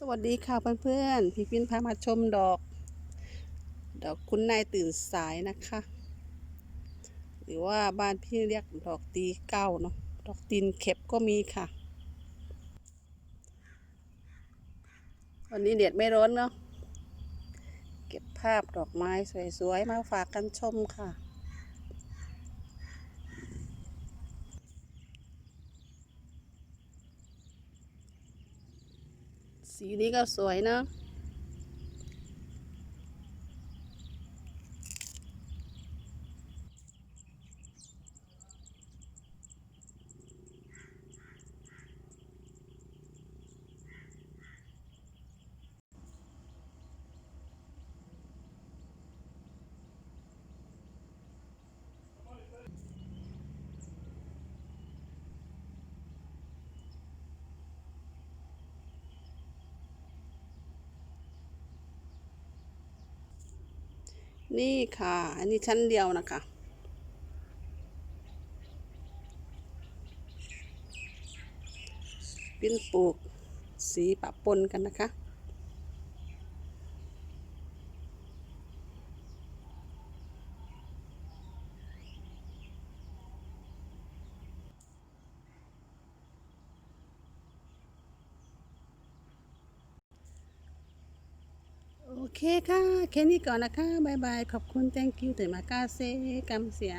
สวัสดีค่ะเพื่อนๆ พี่พินพามาชมดอก ดอกคุณนายตื่นสายนะคะ หรือว่าบ้านพี่เรียกดอกตีเก้าเนาะ ดอกตีนเข็บก็มีค่ะ วันนี้เด็ดไม่ร้อนเนาะ เก็บภาพดอกไม้สวยๆ มาฝากกันชมค่ะ สีนี้ก็สวยเนาะ นี่ค่ะ อันนี้ชั้นเดียวนะคะปิ้นปลูกสีปะปนกันนะคะ โอเคค่ะ แค่นี้ก่อนนะคะบายบาย ขอบคุณ thank you ตื่นมากาเซกัมเสีย